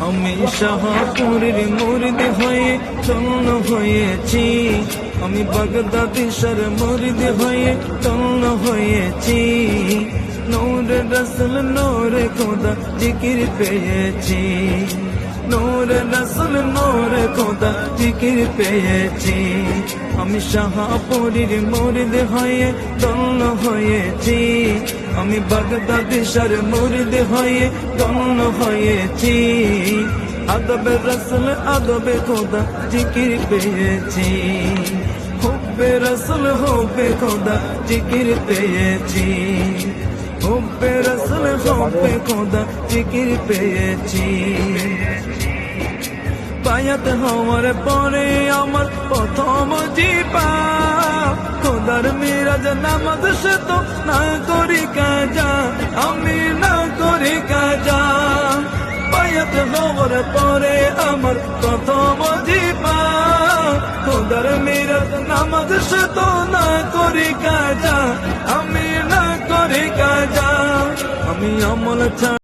আমি শাহপুরের মুরিদ হয়ে চন্ন হয়েছি আমি বাগদাদি সর মুরিদ হয়ে চন্ন হয়েছি নৌরে রসল নৌরে খোদা জিকির পেয়েছি রসুল নূরে খোদা জিকির পেয়েছি। আমি শাহপুরের মুরিদ হয়ে চন্ন হয়েছি। আমি বাগদাদি সর মুরিদ হয়ে চন্ন হয়েছি। আদবে রসুল, আদবে খোদা জিকির পেয়েছি। হুব্বে রসুল, হুব্বে খোদা জিকির পেয়েছি। হুব্বে রসুল, হুব্বে খোদা জিকির পেয়েছি। বায়াত হওয়ার পরে আমার প্রথম জীবা খোদার মিরাজ নামাজ সে তো না করি কাজা, আমি না করি কাজা। বায়াত হওয়ার পরে আমার প্রথম জীবা খোদার মিরাজ নামাজ সে তো না করি কাজা, আমি না করি কাজা। আমি আমল ছা